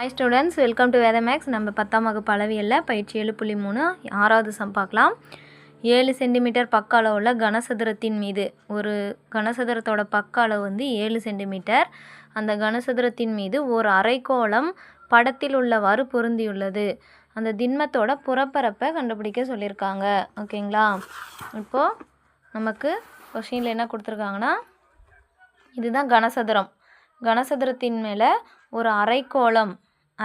Hi students welcome to Vedamax நம்ம பத்தாம் வகுப்பு அளவியலில் பயிற்சி ஏழு புள்ளி மூணு ஆறாவது சம் பார்க்கலாம். ஏழு சென்டிமீட்டர் பக்க அளவுள்ள கனசதுரத்தின் மீது. ஒரு கனசதுரத்தோட பக்க அளவு வந்து ஏழு சென்டிமீட்டர். அந்த கனசதுரத்தின் மீது ஒரு அரைக்கோளம் படத்தில் உள்ளவாறு பொருந்தியுள்ளது. அந்த திண்மத்தோட புறப்பரப்பை கண்டுபிடிக்க சொல்லியிருக்காங்க. ஓகேங்களா? இப்போது நமக்கு கொஷினில் என்ன கொடுத்துருக்காங்கன்னா இதுதான் கனசதுரம். கனசதுரத்தின் மேலே ஒரு அரைக்கோளம்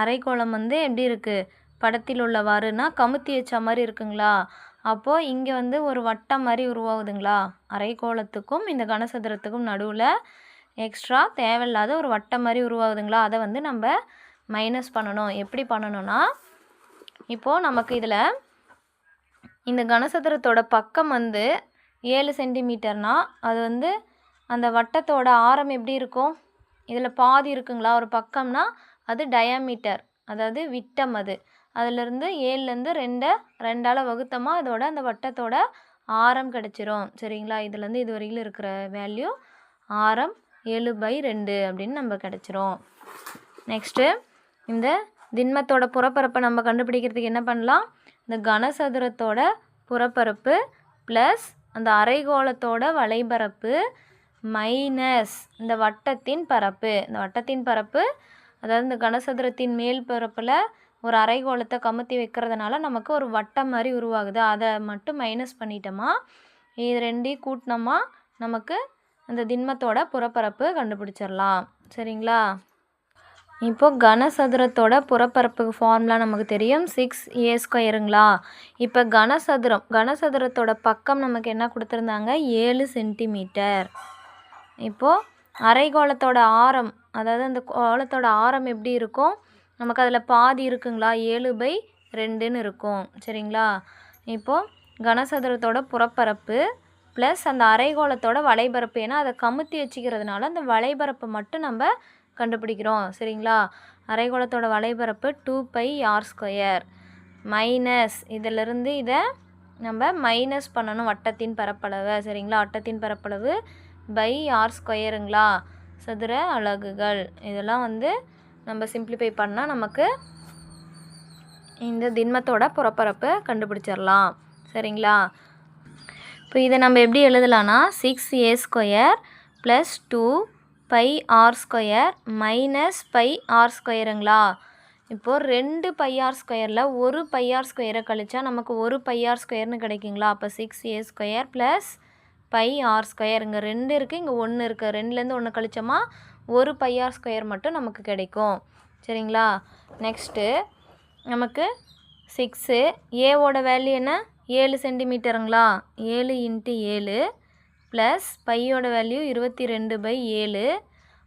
அரைக்கோளம் வந்து எப்படி இருக்குது படத்தில் உள்ளவாறுனா கமுத்தி வச்ச மாதிரி இருக்குங்களா? அப்போது இங்கே வந்து ஒரு வட்டம் மாதிரி உருவாகுதுங்களா? அரைக்கோளத்துக்கும் இந்த கனசதுரத்துக்கும் நடுவில் எக்ஸ்ட்ரா தேவையில்லாத ஒரு வட்டம் மாதிரி உருவாகுதுங்களா? அதை வந்து நம்ம மைனஸ் பண்ணணும். எப்படி பண்ணணும்னா இப்போது நமக்கு இதில் இந்த கனசதுரத்தோட பக்கம் வந்து ஏழு சென்டிமீட்டர்னால் அது வந்து அந்த வட்டத்தோட ஆரம் எப்படி இருக்கும்? இதில் பாதி இருக்குங்களா? ஒரு பக்கம்னா அது டயாமீட்டர் அதாவது விட்டம் அது. அதிலிருந்து ஏழுலேருந்து ரெண்டை ரெண்டால் வகுத்தோமா அதோட அந்த வட்டத்தோட ஆரம் கிடச்சிரும். சரிங்களா? இதுலேருந்து இது வரையிலும் இருக்கிற வேல்யூ ஆரம் ஏழு பை ரெண்டு அப்படின்னு நம்ம கிடச்சிரும். நெக்ஸ்ட்டு இந்த திண்மத்தோட புறப்பரப்பை நம்ம கண்டுபிடிக்கிறதுக்கு என்ன பண்ணலாம்? இந்த கனசதுரத்தோட புறப்பரப்பு ப்ளஸ் அந்த அரைகோளத்தோட வலைபரப்பு மைனஸ் இந்த வட்டத்தின் பரப்பு. இந்த வட்டத்தின் பரப்பு அதாவது இந்த கனசதுரத்தின் மேல் பரப்பில் ஒரு அரைகோளத்தை கமுத்தி வைக்கிறதுனால நமக்கு ஒரு வட்டம் மாதிரி உருவாகுது. அதை மட்டும் மைனஸ் பண்ணிட்டோமா? இது ரெண்டையும் கூட்டினோமா? நமக்கு அந்த திண்மத்தோட புறப்பரப்பு கண்டுபிடிச்சிடலாம். சரிங்களா? இப்போ கனசதுரத்தோட புறப்பரப்பு ஃபார்முலா நமக்கு தெரியும். சிக்ஸ் ஏ ஸ்கொயருங்களா இப்போ கனசதுரம் கனசதுரத்தோட பக்கம் நமக்கு என்ன கொடுத்துருந்தாங்க? ஏழு சென்டிமீட்டர் இப்போது அரைகோளத்தோட ஆரம் அதாவது அந்த கோளத்தோட ஆரம் எப்படி இருக்கும்? நமக்கு அதில் பாதி இருக்குங்களா? ஏழு பை ரெண்டுன்னு இருக்கும். சரிங்களா? இப்போது கனசதுரத்தோட புறப்பரப்பு ப்ளஸ் அந்த அரைகோளத்தோட வலைபரப்பு ஏன்னா அதை கமுத்தி வச்சுக்கிறதுனால அந்த வலைபரப்பை மட்டும் நம்ம கண்டுபிடிக்கிறோம். சரிங்களா? அரைகோளத்தோட வலைபரப்பு two pi r square minus இதிலிருந்து இதை நம்ம மைனஸ் பண்ணணும். வட்டத்தின் பரப்பளவை. சரிங்களா? வட்டத்தின் பரப்பளவு பை ஆர் ஸ்கொயருங்களா சதுர அலகுகள். இதெல்லாம் வந்து நம்ம சிம்பிளிஃபை பண்ணால் நமக்கு இந்த திண்மத்தோட புறப்பரப்பு கண்டுபிடிச்சிடலாம். சரிங்களா? இப்போ இதை நம்ம எப்படி எழுதலாம்னா six a square plus two pi r square minus pi r ஸ்கொயருங்களா இப்போது ரெண்டு பையார் ஸ்கொயரில் ஒரு பையார் ஸ்கொயரை கழித்தா நமக்கு ஒரு பையார் ஸ்கொயர்னு கிடைக்குங்களா? அப்போ six a square plus pi r square இங்கே ரெண்டு இருக்குது இங்கே ஒன்று இருக்குது ரெண்டுலேருந்து ஒன்று கழிச்சோமா ஒரு பை ஆர் ஸ்கொயர் மட்டும் நமக்கு கிடைக்கும். சரிங்களா? நெக்ஸ்ட்டு நமக்கு சிக்ஸு ஏவோட வேல்யூ என்ன? ஏழு சென்டிமீட்டருங்களா ஏழு இன்ட்டு ஏழு ப்ளஸ் பையோட வேல்யூ இருபத்தி ரெண்டு பை ஏழு.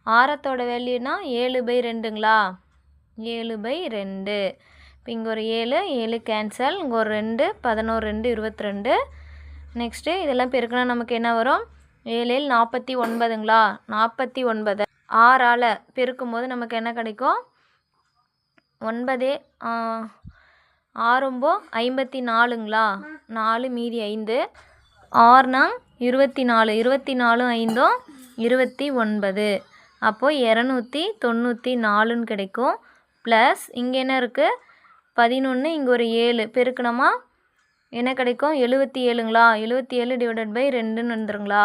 ஆரத்தோட வேல்யூனா ஏழு பை ரெண்டுங்களா? ஏழு பை ரெண்டு. இப்போ இங்கே ஒரு ஏழு ஏழு கேன்சல் இங்கே ஒரு ரெண்டு பதினோரு ரெண்டு இருபத்தி ரெண்டு நெக்ஸ்ட்டு இதெல்லாம் பெருக்கினா நமக்கு என்ன வரும்? ஏழில் நாற்பத்தி ஒன்பதுங்களா? நாற்பத்தி ஒன்பது. ஆறால் பெருக்கும் போது நமக்கு என்ன கிடைக்கும்? ஒன்பதே ஆறும்போ ஐம்பத்தி நாலுங்களா? நாலு மீதி ஐந்து. ஆறுனா இருபத்தி நாலு. இருபத்தி நாலும் ஐந்தும் இருபத்தி ஒன்பது. அப்போது இரநூத்தி தொண்ணூற்றி நாலுன்னு கிடைக்கும். ப்ளஸ் இங்கே என்ன இருக்குது பதினொன்று இங்கே ஒரு ஏழு. பெருக்கணுமா? என்ன கிடைக்கும்? எழுபத்தி ஏழுங்களா? எழுபத்தி ஏழு டிவைடட் பை ரெண்டுன்னு வந்துருங்களா?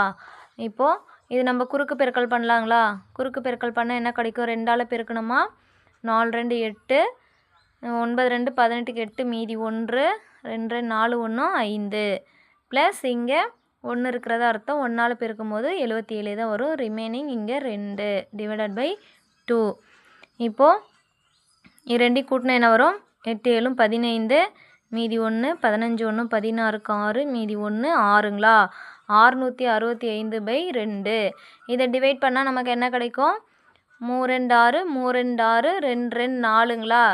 இப்போது இது நம்ம குறுக்கு பெருக்கல் பண்ணலாங்களா? குறுக்கு பெருக்கல் பண்ணால் என்ன கிடைக்கும்? ரெண்டால் பெருக்கணுமா? நாலு ரெண்டு எட்டு ஒன்பது ரெண்டு பதினெட்டுக்கு எட்டு மீதி ஒன்று ரெண்டு நாலு ஒன்று ஐந்து. ப்ளஸ் இங்கே ஒன்று இருக்கிறதா அர்த்தம். ஒன்றால் பெருக்கும் போது எழுபத்தி ஏழு தான் வரும். ரிமைனிங் இங்கே ரெண்டு டிவைடட் பை டூ இப்போது ரெண்டையும் கூட்டினா என்ன வரும்? எட்டு ஏழும் பதினைந்து மீதி ஒன்று பதினஞ்சு ஒன்று பதினாறுக்கு ஆறு மீதி ஒன்று ஆறுங்களா? ஆறுநூற்றி அறுபத்தி ஐந்து பை ரெண்டு. இதை டிவைட் பண்ணால் நமக்கு என்ன கிடைக்கும்? மூ ரெண்டு ஆறு மூ ரெண்டு ஆறு ரெண்டு ரெண்டு நாலுங்களா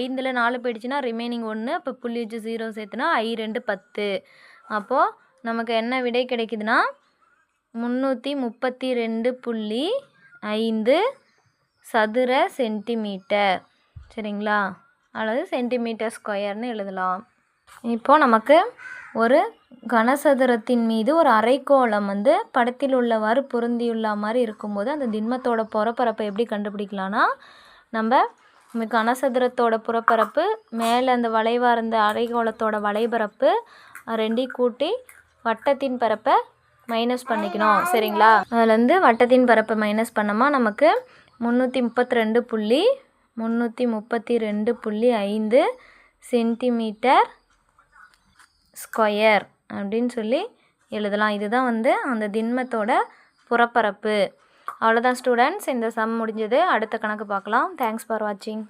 ஐந்தில் நாலு போயிடுச்சுன்னா ரிமைனிங் ஒன்று அப்போ புள்ளி வச்சு ஜீரோ சேர்த்துனா ஐ ரெண்டு பத்து. அப்போது நமக்கு என்ன விடை கிடைக்குதுன்னா முந்நூற்றி முப்பத்தி ரெண்டு புள்ளி ஐந்து சதுர சென்டிமீட்டர். சரிங்களா? அல்லது சென்டிமீட்டர் ஸ்கொயர்னு எழுதலாம். இப்போது நமக்கு ஒரு கனசதுரத்தின் மீது ஒரு அரைக்கோளம் வந்து படத்தில் உள்ளவாறு பொருந்தியுள்ள மாதிரி இருக்கும்போது அந்த திண்மத்தோட புறப்பரப்பை எப்படி கண்டுபிடிக்கலான்னா நம்ம கனசதுரத்தோட புறப்பரப்பு மேலே அந்த வளைவாக இருந்த அரைக்கோளத்தோட வளைபரப்பு ரெண்டையும் கூட்டி வட்டத்தின் பரப்பை மைனஸ் பண்ணிக்கணும். சரிங்களா? அதுலேருந்து வட்டத்தின் பரப்பை மைனஸ் பண்ணோமா நமக்கு முந்நூற்றி முப்பத்தி ரெண்டு புள்ளி முந்நூற்றி முப்பத்தி ரெண்டு புள்ளி ஐந்து சென்டிமீட்டர் ஸ்கொயர் அப்படின்னு சொல்லி எழுதலாம். இதுதான் வந்து அந்த திண்மத்தோட புறப்பரப்பு. அவ்வளோதான் ஸ்டூடெண்ட்ஸ் இந்த சம் முடிஞ்சது. அடுத்த கணக்கு பார்க்கலாம். தேங்க்ஸ் ஃபார் வாட்சிங்